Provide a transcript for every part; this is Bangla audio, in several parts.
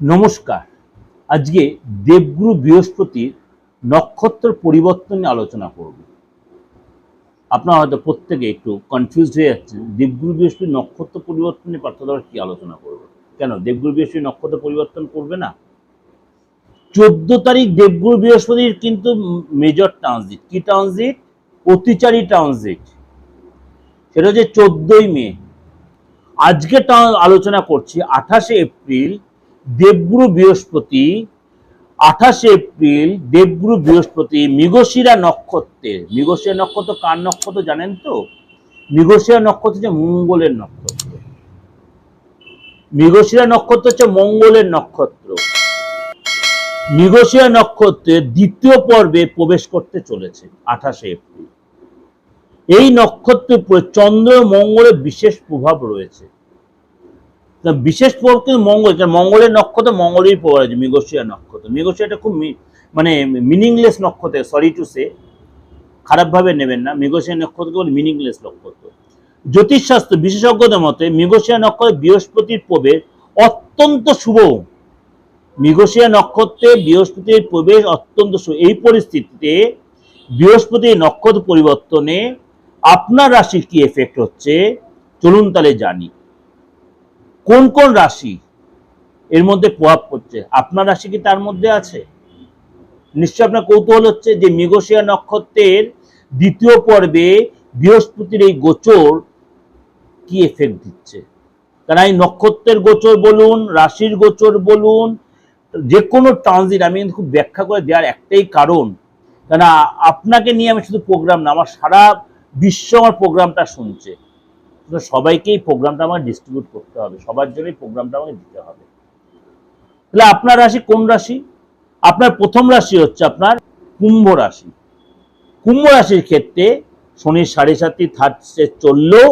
নমস্কার। আজকে দেবগুরু বৃহস্পতির নক্ষত্র পরিবর্তন নিয়ে আলোচনা করব। আপনারা হয়তো প্রত্যেকে একটু কনফিউজ হয়ে যাচ্ছেন, দেবগুরু বৃহস্পতি নক্ষত্র পরিবর্তন নিয়ে পার্থদা কি আলোচনা করবে? কেন, দেবগুরু বৃহস্পতি নক্ষত্র পরিবর্তন করবে না? চোদ্দ তারিখ দেবগুরু বৃহস্পতির কিন্তু মেজর ট্রানজিট কি ট্রানজিট অতিচারী ট্রানজিট সেটা হচ্ছে চোদ্দই মে। আজকে আলোচনা করছি আঠাশে এপ্রিল দেবগুরু বৃহস্পতি, আঠাশে এপ্রিল, দেবগুরু বৃহস্পতি, মৃগশিরা নক্ষত্রের মৃগশিরা নক্ষত্র কার নক্ষত্র জানেন তো? মৃগশিরা নক্ষত্র হচ্ছে মঙ্গলের নক্ষত্র। মৃগশিরা নক্ষত্র হচ্ছে মঙ্গলের নক্ষত্র। মৃগশিরা নক্ষত্রের দ্বিতীয় পর্বে প্রবেশ করতে চলেছে, আঠাশে এপ্রিল। এই নক্ষত্রের উপরে চন্দ্র, মঙ্গলের বিশেষ প্রভাব রয়েছে। বিশেষ প্রভাব কিন্তু মঙ্গল মঙ্গলের নক্ষত্র, মঙ্গলেরই প্রভাব আছে মৃগশিরা নক্ষত্র। মৃগশিরাটা খুব মানে মিনিংলেস নক্ষত্র সরি টু সে খারাপভাবে নেবেন না। মৃগশিরা নক্ষত্রকে বলে মিনিংলেস নক্ষত্র। জ্যোতিষশাস্ত্র বিশেষজ্ঞদের মতে, মৃগশিরা নক্ষত্রে বৃহস্পতির প্রবেশ অত্যন্ত শুভ। মৃগশিরা নক্ষত্রে বৃহস্পতির প্রবেশ অত্যন্ত শুভ। এই পরিস্থিতিতে বৃহস্পতির নক্ষত্র পরিবর্তনে আপনার রাশির কি এফেক্ট হচ্ছে? চলুন তাহলে জানি। কোন কোন রাশি এর মধ্যে প্রভাব পড়ছে? আপনার রাশি কি তার মধ্যে আছে? নিশ্চয় আপনার কৌতূহল হচ্ছে যে মৃগশিয়া নক্ষত্রের দ্বিতীয় পর্বে বৃহস্পতির এই গোচর কি এফেক্ট দিচ্ছে? কারণ এই নক্ষত্রের গোচর বলুন, রাশির গোচর বলুন যে কোনো ট্রানজিট আমি কিন্তু খুব ব্যাখ্যা করে দেওয়ার একটাই কারণ। কেন আপনাকে নিয়ে আমি শুধু প্রোগ্রাম না, আমার সারা বিশ্ব আমার প্রোগ্রামটা শুনছে। তো সবাইকে এই প্রোগ্রামটা আমার ডিস্ট্রিবিউট করতে হবে। সবার জন্যই প্রোগ্রামটা আমাকে দিতে হবে। তাহলে আপনার রাশি কোন রাশি? আপনার প্রথম রাশি হচ্ছে আপনার কুম্ভ রাশি। কুম্ভ রাশির ক্ষেত্রে শনির সাড়ে সাতটি থার্ড স্টেজ চললেও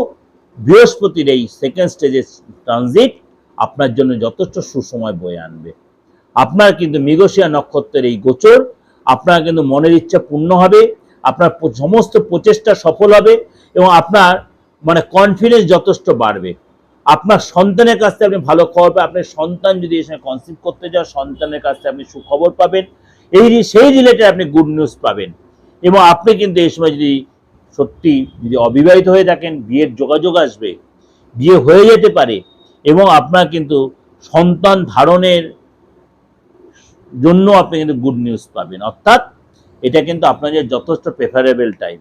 বৃহস্পতির এই সেকেন্ড স্টেজের ট্রানজিট আপনার জন্য যথেষ্ট সুসময় বয়ে আনবে। আপনার কিন্তু মৃগশিয়া নক্ষত্রের এই গোচর, আপনার কিন্তু মনের ইচ্ছা পূর্ণ হবে, আপনার সমস্ত প্রচেষ্টা সফল হবে এবং আপনার মানে কনফিডেন্স যথেষ্ট বাড়বে। আপনার সন্তানের কাছ থেকে আপনি ভালো খবর পাবেন, আপনার সন্তান যদি এসে কনসিভ করতে যাও সন্তানের কাছ থেকে আপনি সুখবর পাবেন। এই সেই রিলেটেড আপনি গুড নিউজ পাবেন। এবং আপনি কিন্তু এই সময় যদি সত্যি যদি অবিবাহিত হয়ে থাকেন, বিয়ের যোগাযোগ আসবে, বিয়ে হয়ে যেতে পারে, এবং আপনার কিন্তু সন্তান ধারণের জন্য আপনি কিন্তু গুড নিউজ পাবেন। অর্থাৎ এটা কিন্তু আপনাদের যথেষ্ট প্রেফারেবল টাইম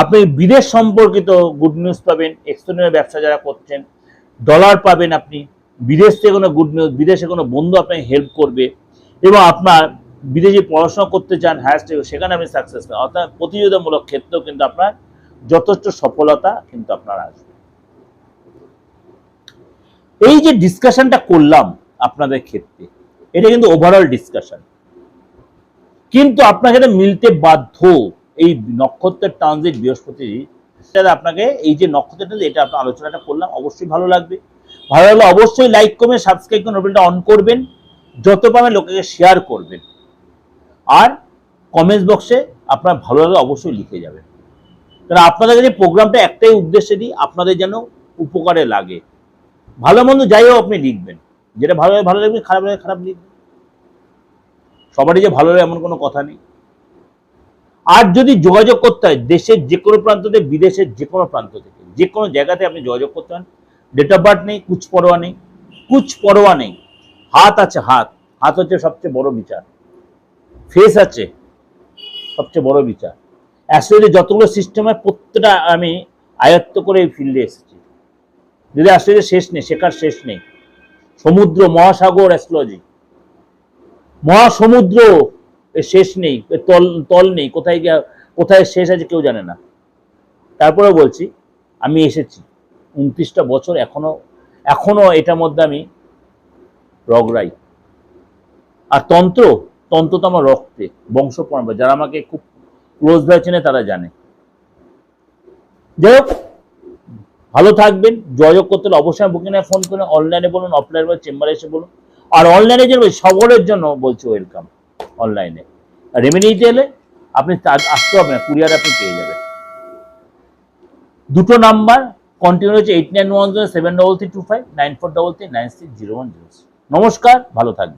আপনি বিদেশ সম্পর্কিত গুড নিউজ পাবেন এক্সটার্নাল ব্যবসা যারা করছেন ডলার পাবেন আপনি, বিদেশ থেকে কোনো গুড নিউজ বিদেশে কোনো বন্ধু আপনাকে হেল্প করবে, এবং আপনার বিদেশে পড়াশোনা করতে চান হায়ার স্টেজ সেখানে আপনি সাকসেস পাবেন। অর্থাৎ প্রতিযোগিতামূলক ক্ষেত্রেও কিন্তু আপনার যথেষ্ট সফলতা কিন্তু আপনার আসবে। এই যে ডিসকাশনটা করলাম আপনাদের ক্ষেত্রে, এটা কিন্তু ওভারঅল ডিসকাশন কিন্তু আপনাকে মিলতে বাধ্য এই নক্ষত্রের ট্রানজিট বৃহস্পতি সেটা আপনাকে এই যে নক্ষত্রটা এটা আপনার আলোচনাটা করলাম, অবশ্যই ভালো লাগবে। ভালো লাগলে অবশ্যই লাইক করবেন সাবস্ক্রাইব করে নোবেলটা অন করবেন। যত পাবেন লোকেকে শেয়ার করবেন। আর কমেন্টস বক্সে আপনার ভালো লাগলে অবশ্যই লিখে যাবেন। কারণ আপনাদের কাছে প্রোগ্রামটা একটাই উদ্দেশ্যে দিই, আপনাদের যেন উপকারে লাগে। ভালো মন্দ যাই হোক আপনি লিখবেন। যেটা ভালো ভালো লাগবে, খারাপ লাগে খারাপ লিখবেন। সবারই যে ভালো লাগে এমন কোনো কথা নেই। আর যদি যোগাযোগ করতে হয়, দেশের যে কোনো প্রান্ত থেকে, বিদেশের যে কোনো প্রান্ত থেকে যে কোনো জায়গাতে আপনি যোগাযোগ করতে পারেন। ডেট অফ বার্থ নেই কুচ পরোয়া নেই কুচ পরোয়া নেই। হাত আছে, হাত। হাত হচ্ছে সবচেয়ে বড় বিচার। ফেস আছে, সবচেয়ে বড় বিচার। অ্যাস্ট্রোলজি যতগুলো সিস্টেম হয়, প্রত্যেকটা আমি আয়ত্ত করে এই ফিল্ডে এসেছি। যদি অ্যাস্ট্রোলজি শেষ নেই, শেখার শেষ নেই। সমুদ্র, মহাসাগর অ্যাস্ট্রোলজি মহাসমুদ্র শেষ নেই তল তল নেই, কোথায় কোথায় শেষ আছে কেউ জানে না। তারপরে বলছি, আমি এসেছি, উনত্রিশটা বছর এখনও এখনও এটার মধ্যে আমি রগরাই আর তন্ত্র তন্ত্র তো আমার রক্তে, বংশ পরম্পরা, যারা আমাকে খুব ক্লোজ ভাবে চেনে তারা জানে। যাই হোক, ভালো থাকবেন, যোগাযোগ করতে হলে অবশ্যই বুকিংয়ে ফোন করে অনলাইনে বলুন অফলাইনে বলুন চেম্বারে এসে বলুন। আর অনলাইনে যে সকলের জন্য বলছি ওয়েলকাম অনলাইনে আর এলে আপনি আসতে হবে না কুরিয়ার আপনি পেয়ে যাবেন। দুটো নাম্বার কন্টিনিউ হচ্ছে eight nine one zero seven double three two five nine four double three nine six zero one zero নমস্কার, ভালো থাকবেন।